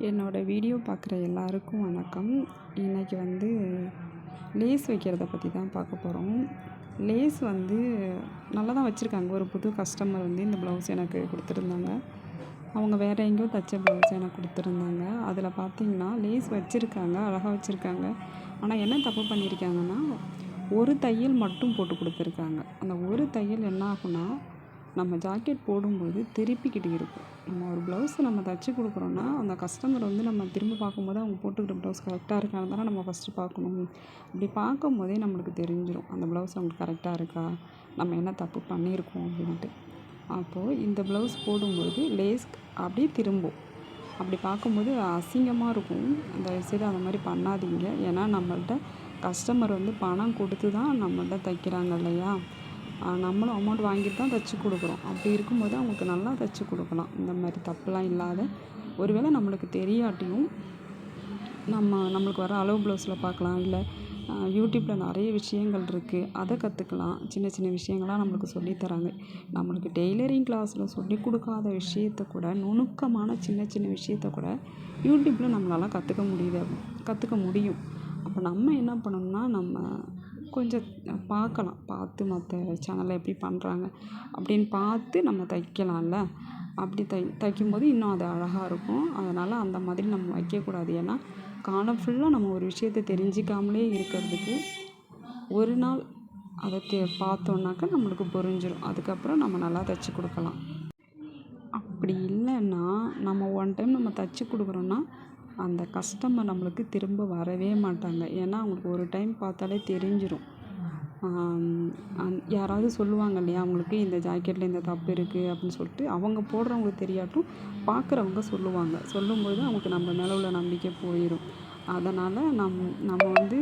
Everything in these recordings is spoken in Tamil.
என்னோடய வீடியோ பார்க்குற எல்லாருக்கும் வணக்கம். இன்றைக்கி வந்து லேஸ் வைக்கிறத பற்றி தான் பார்க்க போகிறோம் லேஸ் வந்து நல்லா தான் வச்சுருக்காங்க. ஒரு புது கஸ்டமர் வந்து இந்த ப்ளவுஸ் எனக்கு கொடுத்துருந்தாங்க. அவங்க வேறு எங்கேயோ தைச்ச ப்ளவுஸ் எனக்கு கொடுத்துருந்தாங்க. அதில் பார்த்தீங்கன்னா லேஸ் வச்சுருக்காங்க அழகாக வச்சுருக்காங்க. ஆனால் என்ன தப்பு பண்ணியிருக்காங்கன்னா ஒரு தையல் மட்டும் போட்டு கொடுத்துருக்காங்க. அந்த ஒரு தையல் என்ன ஆகுனா நம்ம ஜாக்கெட் போடும்போது திருப்பிக்கிட்டு இருக்கும். நம்ம ஒரு ப்ளவுஸை நம்ம தைச்சி கொடுக்குறோன்னா அந்த கஸ்டமர் வந்து நம்ம திரும்ப பார்க்கும்போது அவங்க போட்டுக்கிற ப்ளவுஸ் கரெக்டாக இருக்கான்னு தானே நம்ம ஃபஸ்ட்டு பார்க்கணும். அப்படி பார்க்கும்போதே நம்மளுக்கு தெரிஞ்சிடும் அந்த ப்ளவுஸ் அவங்களுக்கு கரெக்டாக இருக்கா? நம்ம என்ன தப்பு பண்ணியிருக்கோம் அப்படின்ட்டு. அப்போது இந்த ப்ளவுஸ் போடும்போது லேஸ் அப்படியே திரும்பும். அப்படி பார்க்கும்போது அசிங்கமாக இருக்கும். தயவுசெய்து அந்த மாதிரி பண்ணாதீங்க. ஏன்னா நம்மள்ட்ட கஸ்டமர் வந்து பணம் கொடுத்து தான் நம்மள்ட்ட தைக்கிறாங்க இல்லையா? நம்மளும் அமௌண்ட் வாங்கிட்டு தான் தைச்சி கொடுக்குறோம். அப்படி இருக்கும்போது அவங்களுக்கு நல்லா தைச்சி கொடுக்கலாம். இந்த மாதிரி தப்புலாம் இல்லாத ஒருவேளை நம்மளுக்கு தெரியாட்டியும் நம்ம நம்மளுக்கு வர அளவு ப்ளவுஸில் பார்க்கலாம். இல்லை யூடியூப்பில் நிறைய விஷயங்கள் இருக்குது அதை கற்றுக்கலாம் சின்ன சின்ன விஷயங்களாக நம்மளுக்கு சொல்லித்தராங்க நம்மளுக்கு டெய்லரிங் கிளாஸில் சொல்லி கொடுக்காத விஷயத்த கூட நுணுக்கமான சின்ன சின்ன விஷயத்த கூட யூடியூப்பில் நம்மளால் கற்றுக்க முடியுது. கற்றுக்க முடியும். அப்போ நம்ம என்ன பண்ணணும்னா நம்ம கொஞ்சம் பார்க்கலாம். பார்த்து மற்ற சேனலில் எப்படி பண்ணுறாங்க அப்படின்னு பார்த்து நம்ம தைக்கலாம்ல. அப்படி தை தைக்கும்போது இன்னும் அது அழகாக இருக்கும். அதனால் அந்த மாதிரி நம்ம வைக்கக்கூடாது. ஏன்னா காலம் ஃபுல்லாக நம்ம ஒரு விஷயத்த தெரிஞ்சிக்காமலே இருக்கிறதுக்கு ஒரு நாள் அதை தே பார்த்தோன்னாக்கா நம்மளுக்கு புரிஞ்சிடும் அதுக்கப்புறம் நம்ம நல்லா தைச்சி கொடுக்கலாம். அப்படி இல்லைன்னா நம்ம ஒன் டைம் நம்ம தைச்சி கொடுக்குறோன்னா அந்த கஸ்டமர் நம்மளுக்கு திரும்ப வரவே மாட்டாங்க. ஏன்னா அவங்களுக்கு ஒரு டைம் பார்த்தாலே தெரிஞ்சிடும் அந் யாராவது சொல்லுவாங்க இல்லையா அவங்களுக்கு இந்த ஜாக்கெட்டில் இந்த தப்பு இருக்குது அப்படின்னு சொல்லிட்டு அவங்க போடுறவங்களுக்கு தெரியாட்டும் பார்க்குறவங்க சொல்லுவாங்க. சொல்லும்போது அவங்களுக்கு நம்ம மேலே உள்ள நம்பிக்கை போயிடும் அதனால் நம் நம்ம வந்து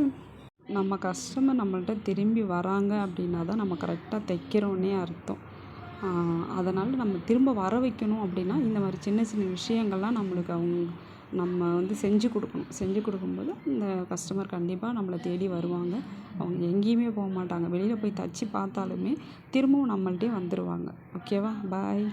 நம்ம கஸ்டமர் நம்மள்ட்ட திரும்பி வராங்க அப்படின்னா தான் நம்ம கரெக்டாக தைக்கிறோன்னே அர்த்தம். அதனால் நம்ம திரும்ப வர வைக்கணும் அப்படின்னா இந்த மாதிரி சின்ன சின்ன விஷயங்கள்லாம் நம்மளுக்கு அவங்க நம்ம வந்து செஞ்சு கொடுக்கணும். செஞ்சு கொடுக்கும்போது இந்த கஸ்டமர் கண்டிப்பாக நம்மளை தேடி வருவாங்க. அவங்க எங்கேயுமே போக மாட்டாங்க. வெளியில் போய் தச்சு பார்த்தாலுமே திரும்பவும் நம்மள்கிட்டயே வந்துடுவாங்க ஓகேவா? பாய்